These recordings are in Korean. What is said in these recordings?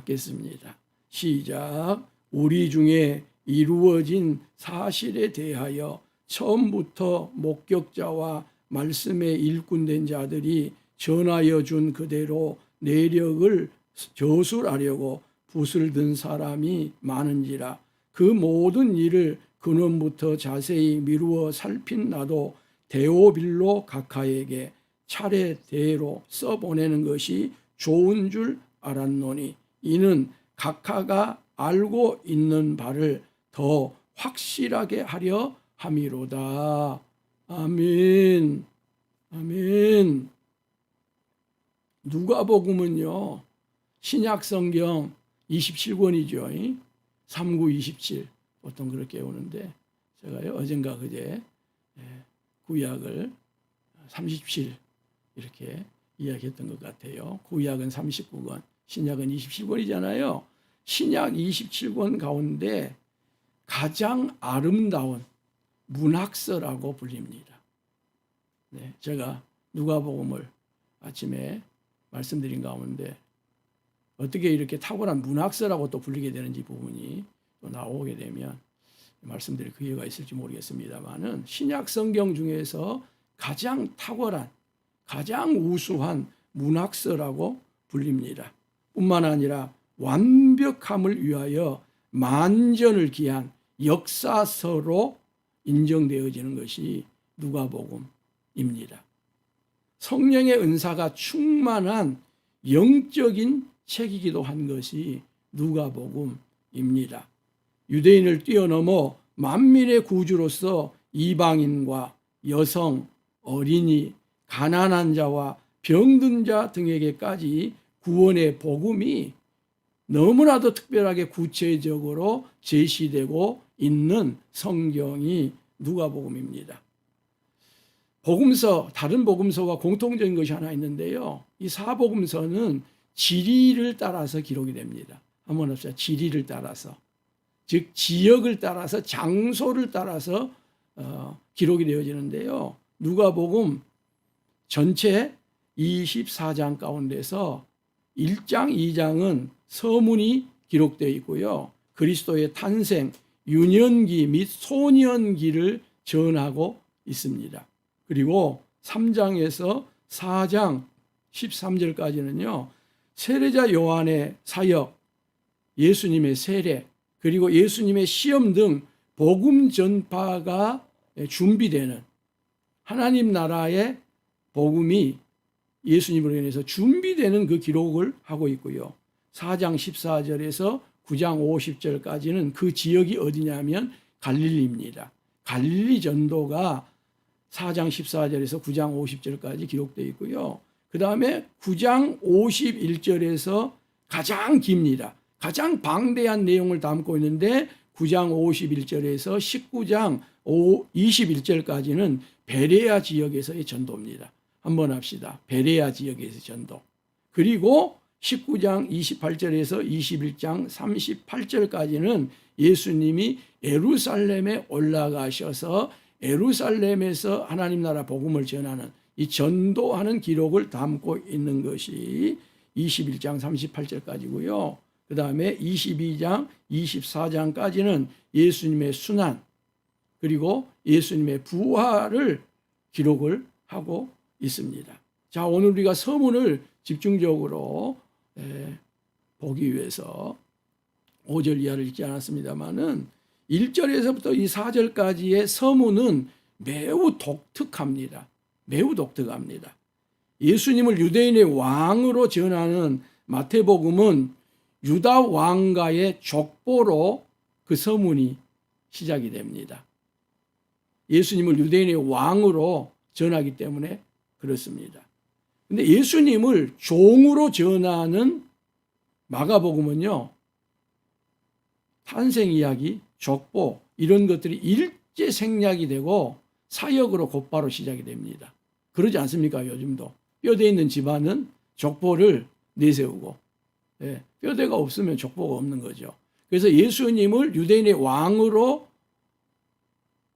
받겠습니다. 시작. 우리 중에 이루어진 사실에 대하여 처음부터 목격자와 말씀에 일꾼된 자들이 전하여 준 그대로 내력을 저술하려고 붓을 든 사람이 많은지라 그 모든 일을 근원부터 자세히 미루어 살핀 나도 데오빌로 각하에게 차례대로 써보내는 것이 좋은 줄 알았노니 이는 각하가 알고 있는 바를 더 확실하게 하려 함이로다. 아멘. 아멘. 누가복음은요. 신약 성경 27권이죠. 3927 보통 그렇게 오는데 제가요 어젠가 그제 예, 구약을 37 이렇게 이야기했던 것 같아요. 구약은 39권, 신약은 27권이잖아요. 신약 27권 가운데 가장 아름다운 문학서라고 불립니다. 네, 제가 누가복음을 아침에 말씀드린 가운데 어떻게 이렇게 탁월한 문학서라고 또 불리게 되는지 부분이 또 나오게 되면 말씀드릴 기회가 있을지 모르겠습니다만은 신약 성경 중에서 가장 탁월한 가장 우수한 문학서라고 불립니다. 뿐만 아니라 완벽함을 위하여 만전을 기한 역사서로 인정되어지는 것이 누가복음입니다. 성령의 은사가 충만한 영적인 책이기도 한 것이 누가복음입니다. 유대인을 뛰어넘어 만민의 구주로서 이방인과 여성, 어린이, 가난한 자와 병든 자 등에게까지 구원의 복음이 너무나도 특별하게 구체적으로 제시되고 있는 성경이 누가복음입니다. 복음서 다른 복음서와 공통적인 것이 하나 있는데요. 이 사복음서는 지리를 따라서 기록이 됩니다. 한번 합시다. 지리를 따라서 즉 지역을 따라서 장소를 따라서 어, 기록이 되어지는데요. 누가복음 전체 24장 가운데서 1장, 2장은 서문이 기록되어 있고요. 그리스도의 탄생, 유년기 및 소년기를 전하고 있습니다. 그리고 3장에서 4장 13절까지는요. 세례자 요한의 사역, 예수님의 세례, 그리고 예수님의 시험 등 복음 전파가 준비되는 하나님 나라의 복음이 예수님으로 인해서 준비되는 그 기록을 하고 있고요. 4장 14절에서 9장 50절까지는 그 지역이 어디냐면 갈릴리입니다. 갈릴리 전도가 4장 14절에서 9장 50절까지 기록되어 있고요. 그 다음에 9장 51절에서 가장 깁니다. 가장 방대한 내용을 담고 있는데 9장 51절에서 19장 21절까지는 베레아 지역에서의 전도입니다. 한번 합시다. 베레아 지역에서 전도. 그리고 19장 28절에서 21장 38절까지는 예수님이 에루살렘에 올라가셔서 에루살렘에서 하나님 나라 복음을 전하는 이 전도하는 기록을 담고 있는 것이 21장 38절까지고요. 그 다음에 22장 24장까지는 예수님의 순환 그리고 예수님의 부활을 기록을 하고 있습니다. 자, 오늘 우리가 서문을 집중적으로 에, 보기 위해서 5절 이하를 읽지 않았습니다만은 1절에서부터 이 4절까지의 서문은 매우 독특합니다. 매우 독특합니다. 예수님을 유대인의 왕으로 전하는 마태복음은 유다 왕가의 족보로 그 서문이 시작이 됩니다. 예수님을 유대인의 왕으로 전하기 때문에 그렇습니다. 근데 예수님을 종으로 전하는 마가복음은요. 탄생 이야기, 족보 이런 것들이 일제 생략이 되고 사역으로 곧바로 시작이 됩니다. 그러지 않습니까? 요즘도 뼈대 있는 집안은 족보를 내세우고 예, 뼈대가 없으면 족보가 없는 거죠. 그래서 예수님을 유대인의 왕으로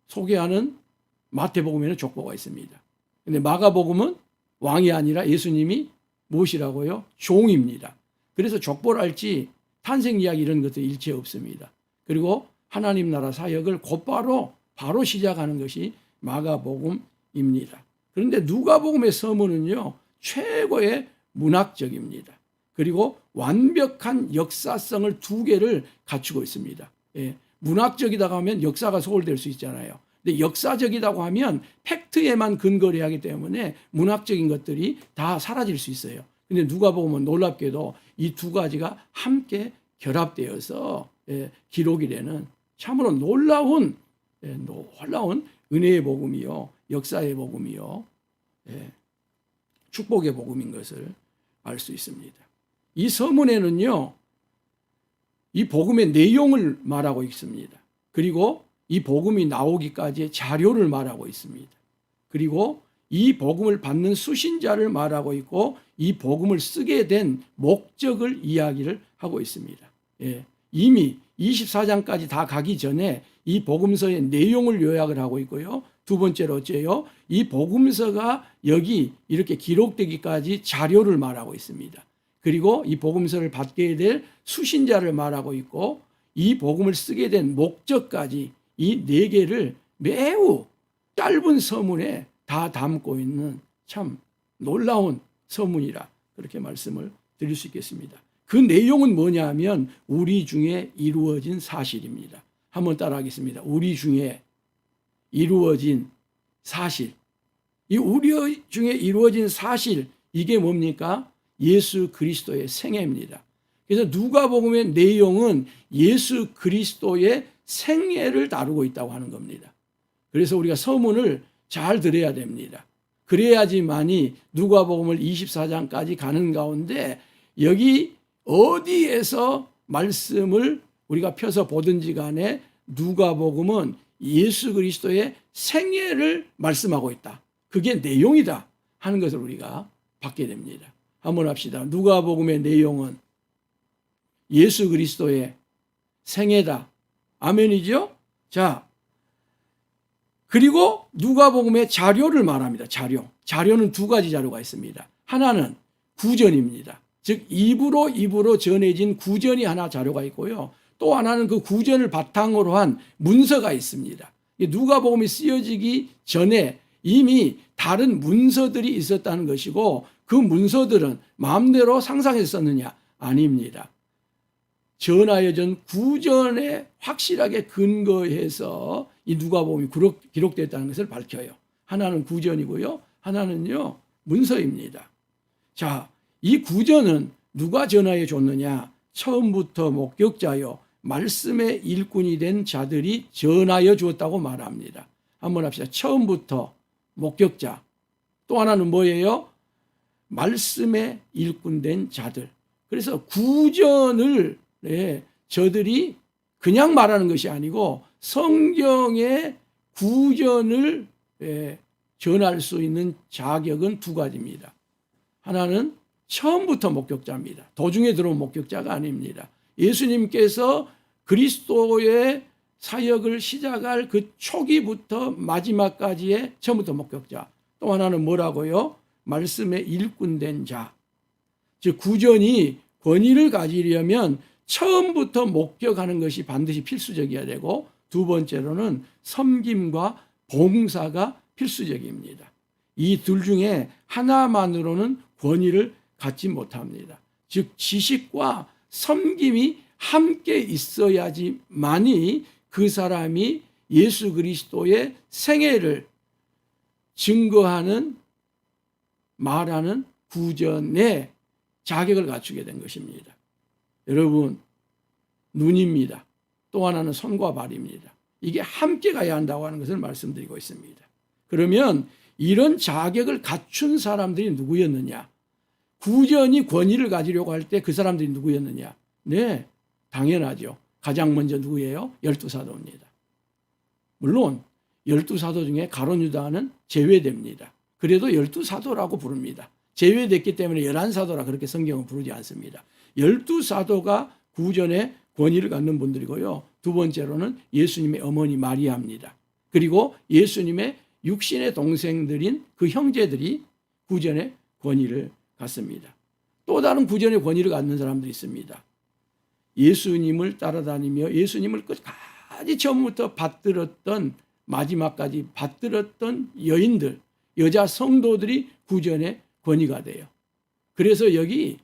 소개하는 마태복음에는 족보가 있습니다. 근데 마가복음은 왕이 아니라 예수님이 무엇이라고요? 종입니다. 그래서 족보랄지 탄생 이야기 이런 것도 일체 없습니다. 그리고 하나님 나라 사역을 곧바로 바로 시작하는 것이 마가복음입니다. 그런데 누가복음의 서문은요 최고의 문학적입니다. 그리고 완벽한 역사성을 두 개를 갖추고 있습니다. 예, 문학적이다고 하면 역사가 소홀될 수 있잖아요. 근데 역사적이라고 하면 팩트에만 근거를 하기 때문에 문학적인 것들이 다 사라질 수 있어요. 근데 누가 보면 놀랍게도 이 두 가지가 함께 결합되어서 예, 기록이 되는 참으로 놀라운 예, 놀라운 은혜의 복음이요, 역사의 복음이요, 예, 축복의 복음인 것을 알 수 있습니다. 이 서문에는요, 이 복음의 내용을 말하고 있습니다. 그리고 이 복음이 나오기까지의 자료를 말하고 있습니다. 그리고 이 복음을 받는 수신자를 말하고 있고 이 복음을 쓰게 된 목적을 이야기를 하고 있습니다. 예, 이미 24장까지 다 가기 전에 이 복음서의 내용을 요약을 하고 있고요. 두 번째로 어째요? 이 복음서가 여기 이렇게 기록되기까지 자료를 말하고 있습니다. 그리고 이 복음서를 받게 될 수신자를 말하고 있고 이 복음을 쓰게 된 목적까지 이 네 개를 매우 짧은 서문에 다 담고 있는 참 놀라운 서문이라 그렇게 말씀을 드릴 수 있겠습니다. 그 내용은 뭐냐 하면 우리 중에 이루어진 사실입니다. 한번 따라하겠습니다. 우리 중에 이루어진 사실. 이 우리 중에 이루어진 사실 이게 뭡니까? 예수 그리스도의 생애입니다. 그래서 누가복음의 내용은 예수 그리스도의 생애를 다루고 있다고 하는 겁니다. 그래서 우리가 서문을 잘 들어야 됩니다. 그래야지만이 누가복음을 24장까지 가는 가운데 여기 어디에서 말씀을 우리가 펴서 보든지 간에 누가복음은 예수 그리스도의 생애를 말씀하고 있다. 그게 내용이다 하는 것을 우리가 받게 됩니다. 한번 합시다. 누가복음의 내용은 예수 그리스도의 생애다. 아멘이죠? 자, 그리고 누가복음의 자료를 말합니다. 자료. 자료는 두 가지 자료가 있습니다. 하나는 구전입니다. 즉 입으로 입으로 전해진 구전이 하나 자료가 있고요. 또 하나는 그 구전을 바탕으로 한 문서가 있습니다. 누가복음이 쓰여지기 전에 이미 다른 문서들이 있었다는 것이고 그 문서들은 마음대로 상상해서 썼느냐? 아닙니다. 전하여전 구전에 확실하게 근거해서 이 누가복음이 기록됐다는 것을 밝혀요. 하나는 구전이고요. 하나는요 문서입니다. 자, 이 구전은 누가 전하여 줬느냐? 처음부터 목격자요 말씀의 일꾼이 된 자들이 전하여 주었다고 말합니다. 한번 합시다. 처음부터 목격자. 또 하나는 뭐예요? 말씀의 일꾼 된 자들. 그래서 구전을 네, 저들이 그냥 말하는 것이 아니고 성경의 구전을 예, 전할 수 있는 자격은 두 가지입니다. 하나는 처음부터 목격자입니다. 도중에 들어온 목격자가 아닙니다. 예수님께서 그리스도의 사역을 시작할 그 초기부터 마지막까지의 처음부터 목격자. 또 하나는 뭐라고요? 말씀의 일꾼 된 자. 즉 구전이 권위를 가지려면 처음부터 목격하는 것이 반드시 필수적이어야 되고 두 번째로는 섬김과 봉사가 필수적입니다. 이 둘 중에 하나만으로는 권위를 갖지 못합니다. 즉 지식과 섬김이 함께 있어야지만이 그 사람이 예수 그리스도의 생애를 증거하는 말하는 구전의 자격을 갖추게 된 것입니다. 여러분 눈입니다. 또 하나는 손과 발입니다. 이게 함께 가야 한다고 하는 것을 말씀드리고 있습니다. 그러면 이런 자격을 갖춘 사람들이 누구였느냐? 구전이 권위를 가지려고 할 때 그 사람들이 누구였느냐? 네, 당연하죠. 가장 먼저 누구예요? 열두 사도입니다. 물론 열두 사도 중에 가론 유다는 제외됩니다. 그래도 열두 사도라고 부릅니다. 제외됐기 때문에 열한 사도라 그렇게 성경은 부르지 않습니다. 열두 사도가 구전의 권위를 갖는 분들이고요. 두 번째로는 예수님의 어머니 마리아입니다. 그리고 예수님의 육신의 동생들인 그 형제들이 구전의 권위를 갖습니다. 또 다른 구전의 권위를 갖는 사람들이 있습니다. 예수님을 따라다니며 예수님을 끝까지 처음부터 받들었던 마지막까지 받들었던 여인들, 여자 성도들이 구전의 권위가 돼요. 그래서 여기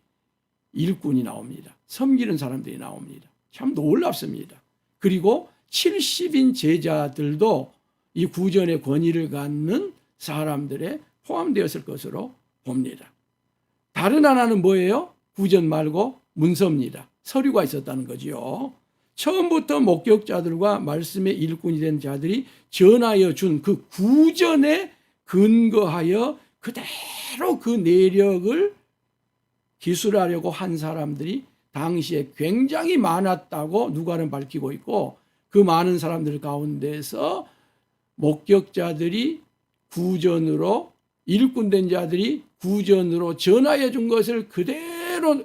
일꾼이 나옵니다. 섬기는 사람들이 나옵니다. 참 놀랍습니다. 그리고 70인 제자들도 이 구전의 권위를 갖는 사람들에 포함되었을 것으로 봅니다. 다른 하나는 뭐예요? 구전 말고 문서입니다. 서류가 있었다는 거지요. 처음부터 목격자들과 말씀의 일꾼이 된 자들이 전하여 준 그 구전에 근거하여 그대로 그 내력을 기술하려고 한 사람들이 당시에 굉장히 많았다고 누가는 밝히고 있고 그 많은 사람들 가운데서 목격자들이 구전으로 일꾼된 자들이 구전으로 전하여 준 것을 그대로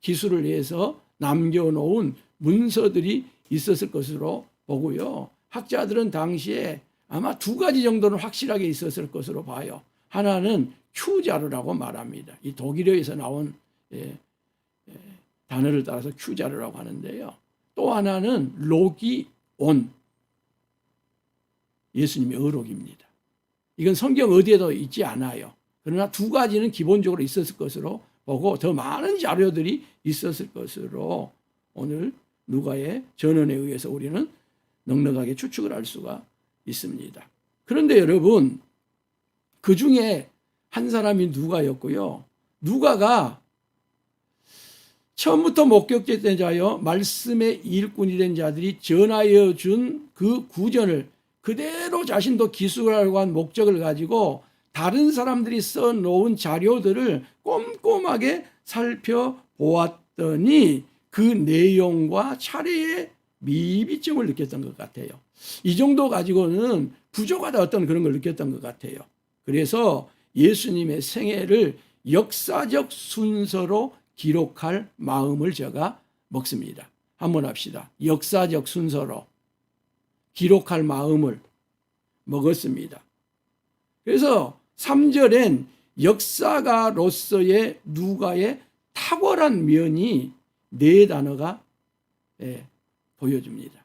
기술을 해서 남겨놓은 문서들이 있었을 것으로 보고요. 학자들은 당시에 아마 두 가지 정도는 확실하게 있었을 것으로 봐요. 하나는 큐자르라고 말합니다. 이 독일어에서 나온 예, 예, 단어를 따라서 큐자르라고 하는데요. 또 하나는 로기 온 예수님의 의록입니다. 이건 성경 어디에도 있지 않아요. 그러나 두 가지는 기본적으로 있었을 것으로 보고 더 많은 자료들이 있었을 것으로 오늘 누가의 전언에 의해서 우리는 넉넉하게 추측을 할 수가 있습니다. 그런데 여러분 그 중에 한 사람이 누가였고요. 누가가 처음부터 목격된 자여 말씀의 일꾼이 된 자들이 전하여 준 그 구전을 그대로 자신도 기술하려고 한 목적을 가지고 다른 사람들이 써 놓은 자료들을 꼼꼼하게 살펴보았더니 그 내용과 차례의 미비점을 느꼈던 것 같아요. 이 정도 가지고는 부족하다 어떤 그런 걸 느꼈던 것 같아요. 그래서 예수님의 생애를 역사적 순서로 기록할 마음을 제가 먹습니다. 한번 합시다. 역사적 순서로 기록할 마음을 먹었습니다. 그래서 3절엔 역사가로서의 누가의 탁월한 면이 네 단어가 예, 보여줍니다.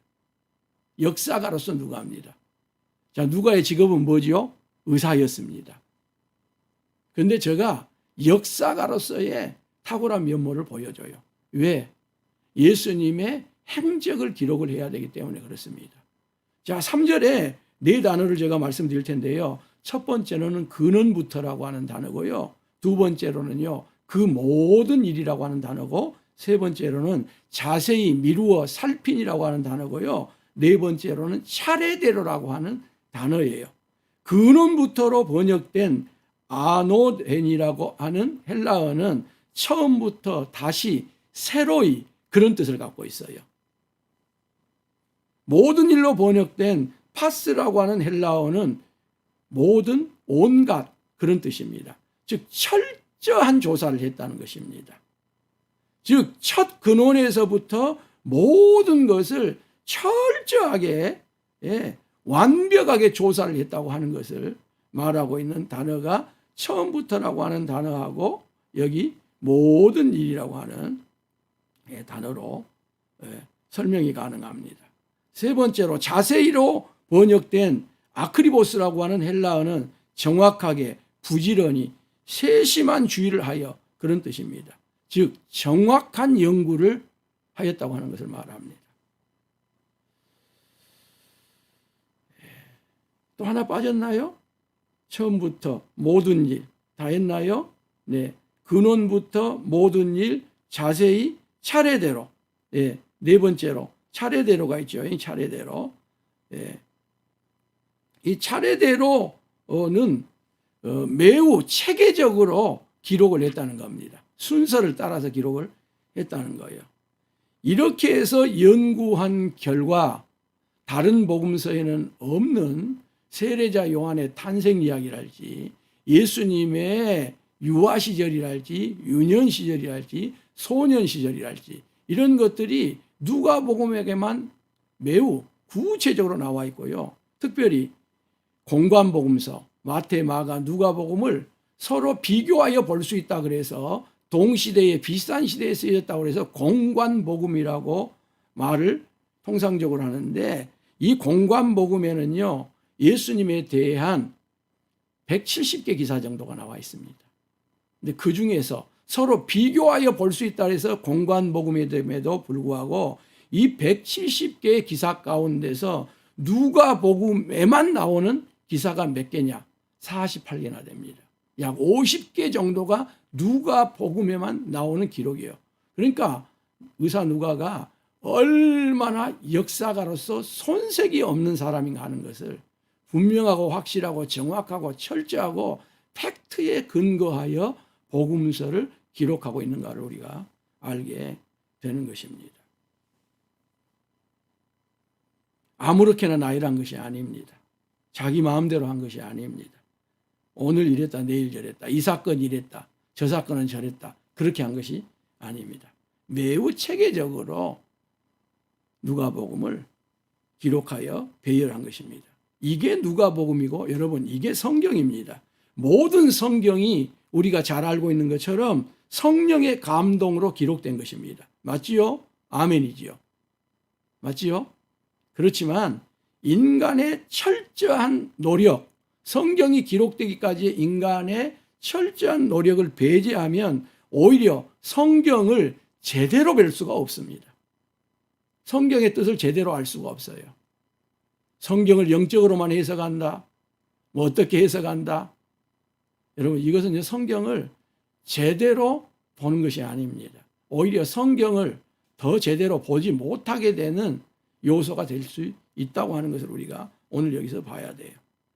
역사가로서 누가입니다. 자, 누가의 직업은 뭐지요? 의사였습니다. 그런데 제가 역사가로서의 탁월한 면모를 보여줘요. 왜? 예수님의 행적을 기록을 해야 되기 때문에 그렇습니다. 자, 3절에 네 단어를 제가 말씀드릴 텐데요. 첫 번째로는 근원부터라고 하는 단어고요. 두 번째로는요. 그 모든 일이라고 하는 단어고 세 번째로는 자세히 미루어 살핀이라고 하는 단어고요. 네 번째로는 차례대로라고 하는 단어예요. 근원부터로 번역된 아노덴이라고 하는 헬라어는 처음부터 다시 새로이 그런 뜻을 갖고 있어요. 모든 일로 번역된 파스라고 하는 헬라어는 모든 온갖 그런 뜻입니다. 즉 철저한 조사를 했다는 것입니다. 즉 첫 근원에서부터 모든 것을 철저하게 예, 완벽하게 조사를 했다고 하는 것을 말하고 있는 단어가 처음부터라고 하는 단어하고 여기 모든 일이라고 하는 예, 단어로 예, 설명이 가능합니다. 세 번째로 자세히로 번역된 아크리보스라고 하는 헬라어는 정확하게 부지런히 세심한 주의를 하여 그런 뜻입니다. 즉 정확한 연구를 하였다고 하는 것을 말합니다. 또 하나 빠졌나요? 처음부터 모든 일 다 했나요? 네. 근원부터 모든 일 자세히 차례대로. 예. 네 번째로 차례대로가 있죠. 이 차례대로. 예. 이 차례대로는 어, 매우 체계적으로 기록을 했다는 겁니다. 순서를 따라서 기록을 했다는 거예요. 이렇게 해서 연구한 결과 다른 복음서에는 없는 세례자 요한의 탄생 이야기랄지 예수님의 유아 시절이랄지 유년 시절이랄지 소년 시절이랄지 이런 것들이 누가복음에게만 매우 구체적으로 나와 있고요. 특별히 공관복음서 마태, 마가, 누가복음을 서로 비교하여 볼 수 있다 그래서 동시대에 비슷한 시대에 쓰였다고 해서 공관복음이라고 말을 통상적으로 하는데 이 공관복음에는요 예수님에 대한 170개 기사 정도가 나와 있습니다. 근데 그 중에서 서로 비교하여 볼 수 있다 해서 공관 복음임에도 불구하고 이 170개의 기사 가운데서 누가 복음에만 나오는 기사가 몇 개냐? 48개나 됩니다. 약 50개 정도가 누가 복음에만 나오는 기록이에요. 그러니까 의사 누가가 얼마나 역사가로서 손색이 없는 사람인가 하는 것을 분명하고 확실하고 정확하고 철저하고 팩트에 근거하여 복음서를 기록하고 있는가를 우리가 알게 되는 것입니다. 아무렇게나 나열한 것이 아닙니다. 자기 마음대로 한 것이 아닙니다. 오늘 이랬다, 내일 저랬다, 이 사건 이랬다, 저 사건은 저랬다. 그렇게 한 것이 아닙니다. 매우 체계적으로 누가복음을 기록하여 배열한 것입니다. 이게 누가복음이고 여러분 이게 성경입니다. 모든 성경이 우리가 잘 알고 있는 것처럼 성령의 감동으로 기록된 것입니다. 맞지요? 아멘이지요. 맞지요? 그렇지만 인간의 철저한 노력, 성경이 기록되기까지 인간의 철저한 노력을 배제하면 오히려 성경을 제대로 뵐 수가 없습니다. 성경의 뜻을 제대로 알 수가 없어요. 성경을 영적으로만 해석한다. 뭐 어떻게 해석한다. 여러분 이것은 성경을 제대로 보는 것이 아닙니다. 오히려 성경을 더 제대로 보지 못하게 되는 요소가 될 수 있다고 하는 것을 우리가 오늘 여기서 봐야 돼요.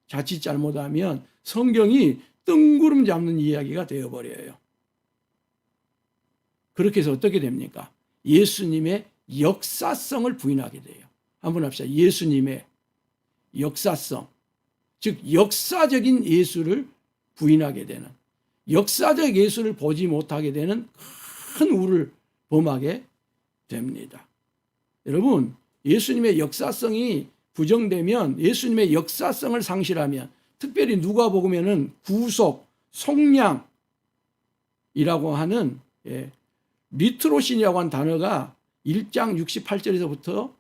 자칫 잘못하면 성경이 뜬구름 잡는 이야기가 되어버려요. 그렇게 해서 어떻게 됩니까? 예수님의 역사성을 부인하게 돼요. 한번 합시다. 예수님의 역사성. 즉, 역사적인 예수를 부인하게 되는, 역사적 예수를 보지 못하게 되는 큰 우를 범하게 됩니다. 여러분, 예수님의 역사성이 부정되면 예수님의 역사성을 상실하면 특별히 누가 보면은 구속, 속량이라고 하는 예, 리트로신이라고 한 단어가 1장 68절에서부터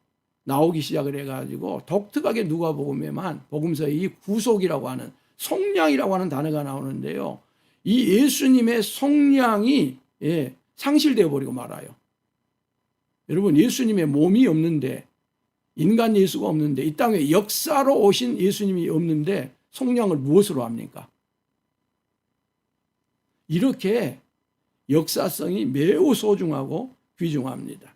나오기 시작을 해가지고 독특하게 누가 복음에만 복음서에 이 구속이라고 하는 속량이라고 하는 단어가 나오는데요. 이 예수님의 속량이 예, 상실되어 버리고 말아요. 여러분 예수님의 몸이 없는데 인간 예수가 없는데 이 땅에 역사로 오신 예수님이 없는데 속량을 무엇으로 합니까? 이렇게 역사성이 매우 소중하고 귀중합니다.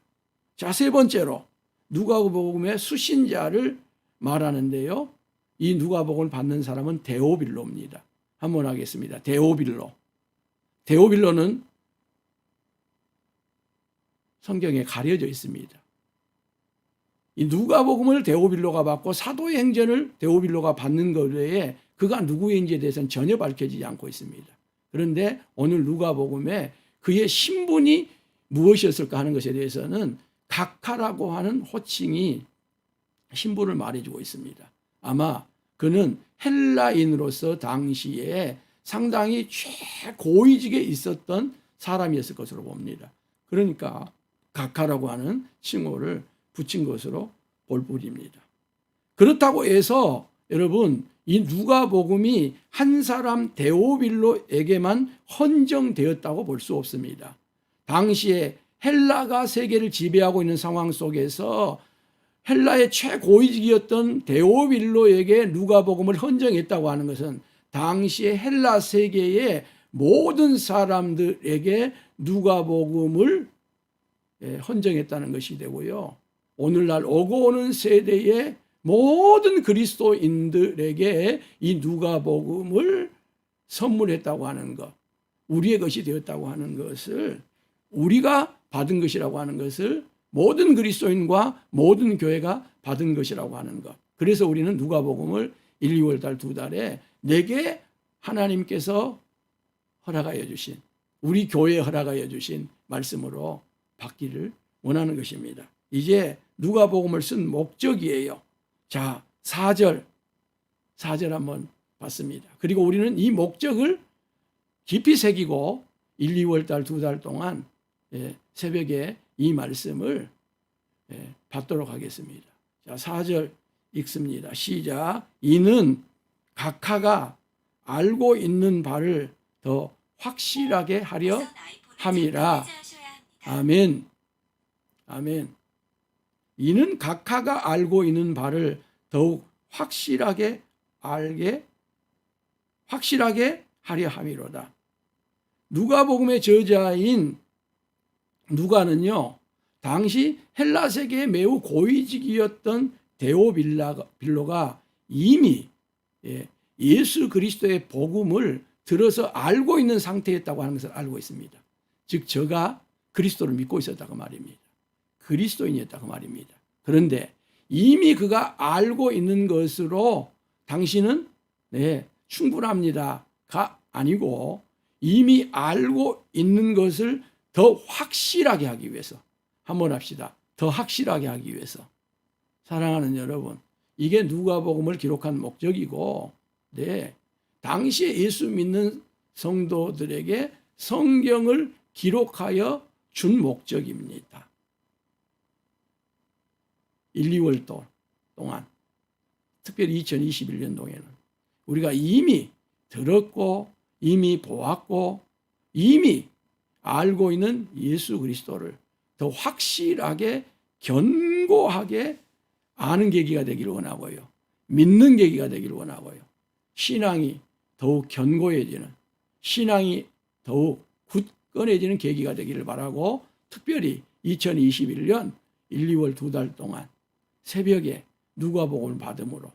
자, 세 번째로 누가복음의 수신자를 말하는데요. 이 누가복음을 받는 사람은 데오빌로입니다. 한번 하겠습니다. 데오빌로. 데오빌로는 성경에 가려져 있습니다. 이 누가복음을 데오빌로가 받고 사도행전을 데오빌로가 받는 것 외에 그가 누구인지에 대해서는 전혀 밝혀지지 않고 있습니다. 그런데 오늘 누가복음에 그의 신분이 무엇이었을까 하는 것에 대해서는 각하라고 하는 호칭이 신분을 말해주고 있습니다. 아마 그는 헬라인으로서 당시에 상당히 최고위직에 있었던 사람이었을 것으로 봅니다. 그러니까 각하라고 하는 칭호를 붙인 것으로 볼 뿐입니다. 그렇다고 해서 여러분 이 누가복음이 한 사람 데오빌로에게만 헌정되었다고 볼 수 없습니다. 당시에 헬라가 세계를 지배하고 있는 상황 속에서 헬라의 최고위직이었던 데오빌로에게 누가복음을 헌정했다고 하는 것은 당시에 헬라 세계의 모든 사람들에게 누가복음을 예, 헌정했다는 것이 되고요. 오늘날 오고 오는 세대의 모든 그리스도인들에게 이 누가복음을 선물했다고 하는 것, 우리의 것이 되었다고 하는 것을 우리가 받은 것이라고 하는 것을 모든 그리스도인과 모든 교회가 받은 것이라고 하는 것. 그래서 우리는 누가복음을 1, 2월 달 두 달에 내게 하나님께서 허락하여 주신 우리 교회에 허락하여 주신 말씀으로 받기를 원하는 것입니다. 이제 누가복음을 쓴 목적이에요. 자, 4절. 4절 한번 봤습니다. 그리고 우리는 이 목적을 깊이 새기고 1, 2월 달 두 달 동안 예, 새벽에 이 말씀을 예, 받도록 하겠습니다. 자, 4절 읽습니다. 시작. 이는 각하가 알고 있는 바를 더 확실하게 하려 함이라. 아멘. 아멘. 이는 각하가 알고 있는 바를 더욱 확실하게 알게 확실하게 하려 함이로다. 누가복음의 저자인 누가는요. 당시 헬라 세계의 매우 고위직이었던 데오빌로가 이미 예, 예수 그리스도의 복음을 들어서 알고 있는 상태였다고 하는 것을 알고 있습니다. 즉 저가 그리스도를 믿고 있었다고 말입니다. 그리스도인이었다고 말입니다. 그런데 이미 그가 알고 있는 것으로 당신은 네, 충분합니다가 아니고 이미 알고 있는 것을 더 확실하게 하기 위해서 한번 합시다. 더 확실하게 하기 위해서 사랑하는 여러분, 이게 누가복음을 기록한 목적이고, 네, 당시에 예수 믿는 성도들에게 성경을 기록하여 준 목적입니다. 1, 2월 동안, 특별히 2021년도에는 우리가 이미 들었고, 이미 보았고, 이미 알고 있는 예수 그리스도를 더 확실하게 견고하게 아는 계기가 되기를 원하고요. 믿는 계기가 되기를 원하고요. 신앙이 더욱 견고해지는 신앙이 더욱 굳건해지는 계기가 되기를 바라고 특별히 2021년 1, 2월 두 달 동안 새벽에 누가복음을 받음으로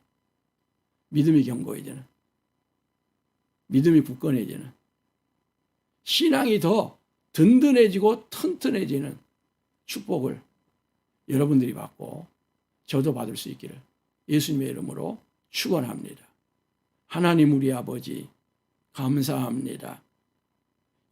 믿음이 견고해지는 믿음이 굳건해지는 신앙이 더 든든해지고 튼튼해지는 축복을 여러분들이 받고 저도 받을 수 있기를 예수님의 이름으로 축원합니다. 하나님 우리 아버지 감사합니다.